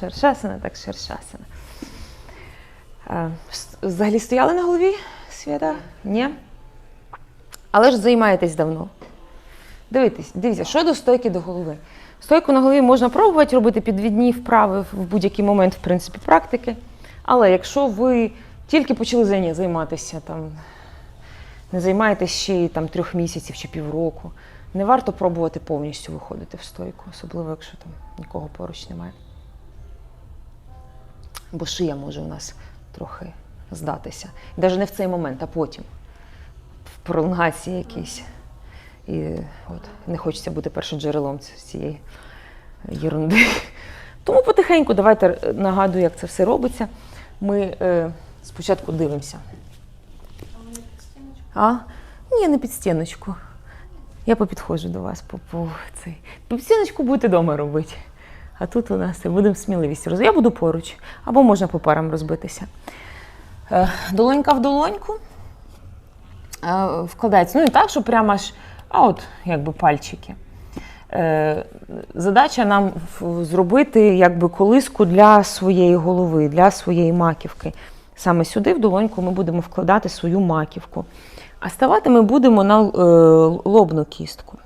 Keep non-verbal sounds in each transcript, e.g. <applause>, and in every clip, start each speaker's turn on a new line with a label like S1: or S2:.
S1: Шершасана, так шершасана. Е, Взагалі стояли на голові свята? Ні. Але ж займаєтесь давно. Дивіться, дивіться, що до стойки до голови. Стойку на голові можна пробувати робити підвідні вправи в будь-який момент, в принципі, практики. Але якщо ви тільки почали займатися, там, не займаєтесь ще там, трьох місяців чи півроку, не варто пробувати повністю виходити в стойку, особливо якщо там нікого поруч немає. Бо шия може у нас трохи здатися. Навіть не в цей момент, а потім. В пролонгації якійсь. І от, не хочеться бути першим джерелом цієї єрунди. <laughs> Тому потихеньку давайте е, нагадую, як це все робиться. Ми е, спочатку дивимося. А? Ні, не під стіночку. Я попідходжу до вас по, по цей. Під стіночку будете вдома робити. А тут у нас будемо сміливість. Я буду поруч, або можна по парам розбитися. Е, Долонька в долоньку е, вкладається. Ну, не так, що прямо аж, а от якби пальчики. Е, Задача нам зробити якби колиску для своєї голови, для своєї маківки. Саме сюди, в долоньку, ми будемо вкладати свою маківку. А ставати ми будемо на лобну кістку.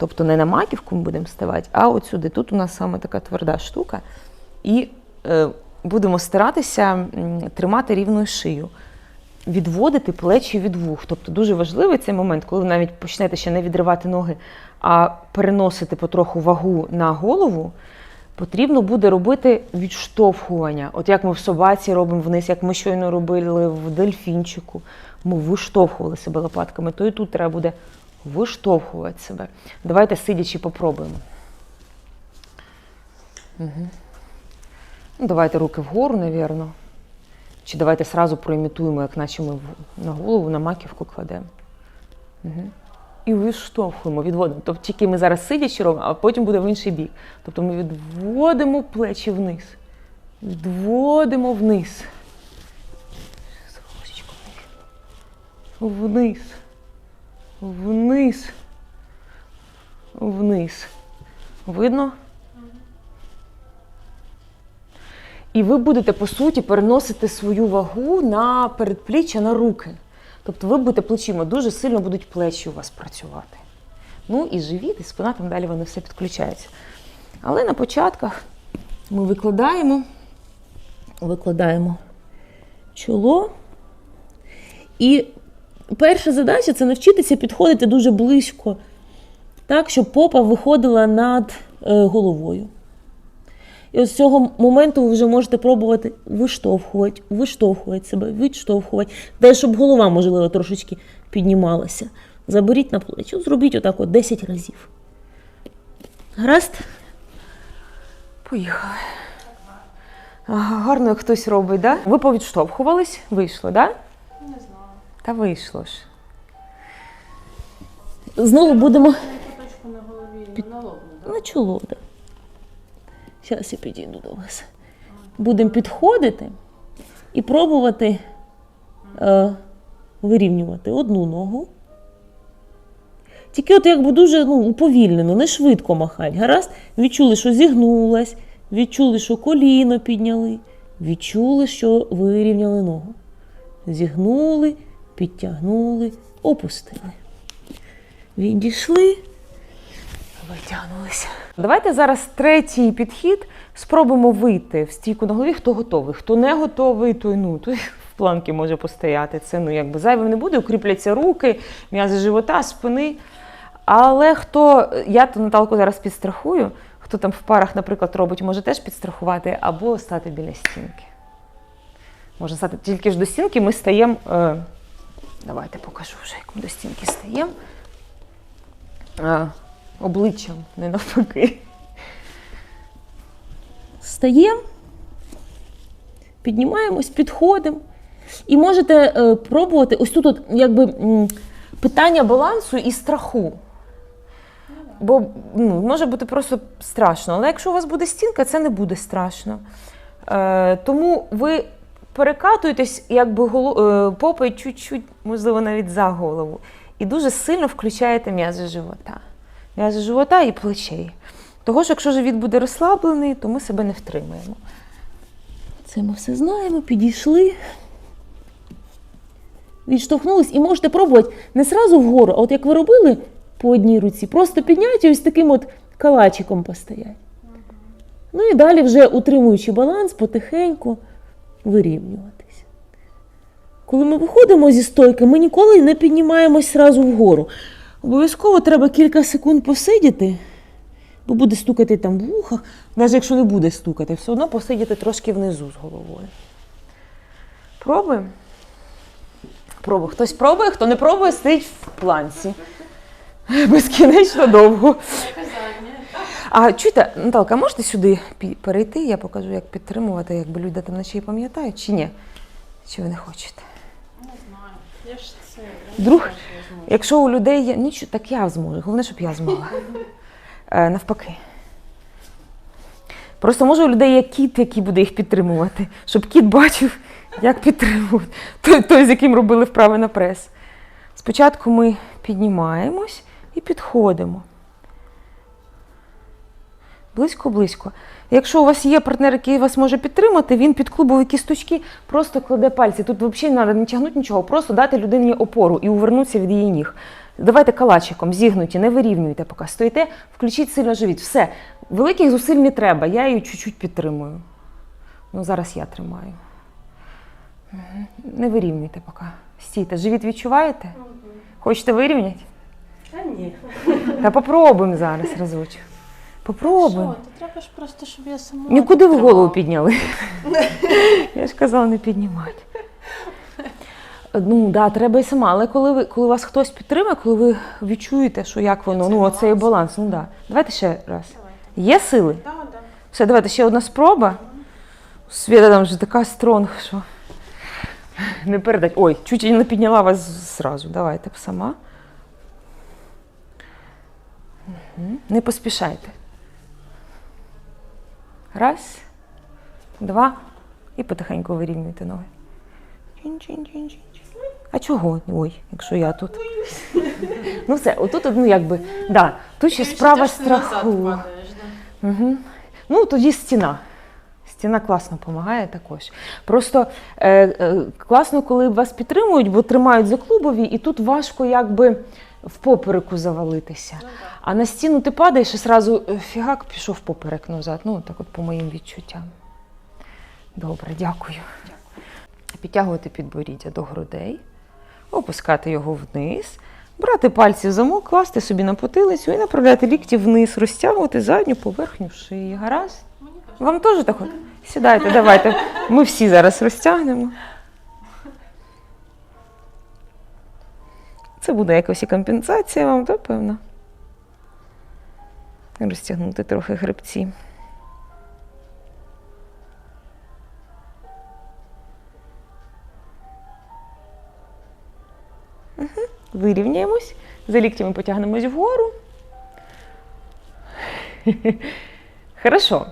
S1: Тобто не на маківку ми будемо ставати, а от сюди. Тут у нас саме така тверда штука. І е, будемо старатися тримати рівною шию відводити плечі від вух. Тобто дуже важливий цей момент, коли ви навіть почнете ще не відривати ноги, а переносити потроху вагу на голову. Потрібно буде робити відштовхування. От як ми в собаці робимо вниз, як ми щойно робили в дельфінчику. Ми виштовхували себе лопатками, то і тут треба буде виштовхувати себе. Давайте сидячи попробуємо. Угу. Давайте руки вгору, навірно. Чи давайте сразу проімітуємо, як наче ми на голову, на маківку кладемо. Угу. І виштовхуємо, відводимо. Тобто тільки ми зараз сидячи робимо, а потім буде в інший бік. Тобто ми відводимо плечі вниз. Відводимо вниз. Вниз. Вниз. Вниз. Видно? І ви будете, по суті, переносити свою вагу на передпліччя, на руки. Тобто ви будете плечима, дуже сильно будуть плечі у вас працювати. Ну і живіт, і спина, там далі воно все підключається. Але на початках ми викладаємо, викладаємо чоло. І перша задача це навчитися підходити дуже близько, так, щоб попа виходила над е, головою. І ось з цього моменту ви вже можете пробувати виштовхувати, виштовхувати себе, відштовхувати, де щоб голова, можливо, трошечки піднімалася. Заберіть на плечі, зробіть отак от 10 разів. Гаразд? Поїхали. Гарно як хтось робить? Да? Ви повідштовхувались, вийшло, так? Да? Та вийшло ж. Знову будемо
S2: на голові, на да?
S1: на чоло. Да. Зараз я підійду до вас. Будемо підходити і пробувати е, вирівнювати одну ногу. Тільки от якби дуже ну, уповільнено, не швидко махать. Гаразд? Відчули, що зігнулась, відчули, що коліно підняли, відчули, що вирівняли ногу. Зігнули, підтягнули, опустили. Відійшли, Витягнулися. Давайте зараз третій підхід. Спробуємо вийти в стійку на голові. Хто готовий? Хто не готовий, той ну той в планки може постояти. Це ну якби зайвим не буде, укріпляться руки, м'язи живота, спини. Але хто, я то Наталку зараз підстрахую, хто там в парах, наприклад, робить, може теж підстрахувати або стати біля стінки. Можна стати тільки ж до стінки, ми стаємо. Е, давайте покажу вже, як ми до стінки стаємо. Обличчям, не навпаки. Стаємо, піднімаємось, підходимо. І можете е, пробувати ось тут, от, якби питання балансу і страху. Бо ну, може бути просто страшно. Але якщо у вас буде стінка, це не буде страшно. Е, тому ви перекатуєтесь, якби голо- е, попою чуть-чуть, можливо, навіть за голову. І дуже сильно включаєте м'язи живота. М'язи живота і плечей. Того що якщо живіт буде розслаблений, то ми себе не втримаємо. Це ми все знаємо, підійшли. Відштовхнулись і можете пробувати не сразу вгору, а от як ви робили по одній руці, просто підняти і ось таким от калачиком постоять. Ну і далі, вже утримуючи баланс, потихеньку вирівнюватись. Коли ми виходимо зі стойки, ми ніколи не піднімаємось зразу вгору. Обов'язково треба кілька секунд посидіти, бо буде стукати там в вухах. Навіть якщо не буде стукати, все одно посидіти трошки внизу з головою. Пробуємо. Пробуй. Хтось пробує, хто не пробує, стоїть в планці. Безкінечно довго. А чуєте, Наталка, можете сюди перейти? Я покажу, як підтримувати, якби люди там наче пам'ятають, чи ні? Чи ви не хочете?
S2: Не знаю. Я ж це. я не знаю.
S1: Якщо у людей є. Нічого, так я зможу. Головне, щоб я змогла. <laughs> Е, навпаки. Просто може у людей є кіт, який буде їх підтримувати, щоб кіт бачив, як підтримувати. Той, той, з яким робили вправи на прес. Спочатку ми піднімаємось і підходимо. Близько-близько. Якщо у вас є партнер, який вас може підтримати, він під клубові кісточки просто кладе пальці. Тут взагалі не треба не тягнути нічого, просто дати людині опору і увернутися від її ніг. Давайте калачиком, зігнуті, не вирівнюйте, поки стоїте, включіть сильно живіт. Все. Великих зусиль не треба, я її чуть-чуть підтримую. Ну, зараз я тримаю. Не вирівнюйте поки. Стійте. Живіт відчуваєте? Хочете вирівняти?
S2: Та ні.
S1: Та попробуємо зараз разочок. Попробуємо.
S2: Що? То треба ж просто, щоб я сама.
S1: Нікуди ви голову підняли. <laughs> Я ж казала не піднімати. Ну, да, треба і сама, але коли ви коли вас хтось підтримує, коли ви відчуєте, що як воно,
S2: Це
S1: ну оцей
S2: баланс.
S1: баланс. Ну да. Давайте ще раз.
S2: Давайте.
S1: Є сили?
S2: Да, да.
S1: Все, давайте ще одна спроба. Світа там вже така стронг, що не передать. Ой, чуть я не підняла вас зразу. Давайте сама. Мгм. Не поспішайте. Раз, два. І потихеньку вирівнюйте ноги. А чого? Ой, якщо я тут. Ну все, отут, ну якби, да, тут ще справа страху. Угу. Ну, тоді стіна. Стіна класно допомагає також. Просто е, е, класно, коли вас підтримують, бо тримають за клубові, і тут важко якби в попереку завалитися.
S2: Ну.
S1: А на стіну ти падаєш і одразу фігак пішов поперек назад. Ну, так от по моїм відчуттям. Добре, дякую. Підтягувати підборіддя до грудей, опускати його вниз, брати пальці в замок, класти собі на потилицю і направляти лікті вниз, розтягувати задню поверхню шиї. Гаразд? Вам теж так? от? Сідайте, давайте. Ми всі зараз розтягнемо. Це буде якась і компенсація вам, так, певно? Розтягнути трохи хребці. Мгм. Вирівняємось. За ліктями потягнемось вгору. <laughs> Хорошо.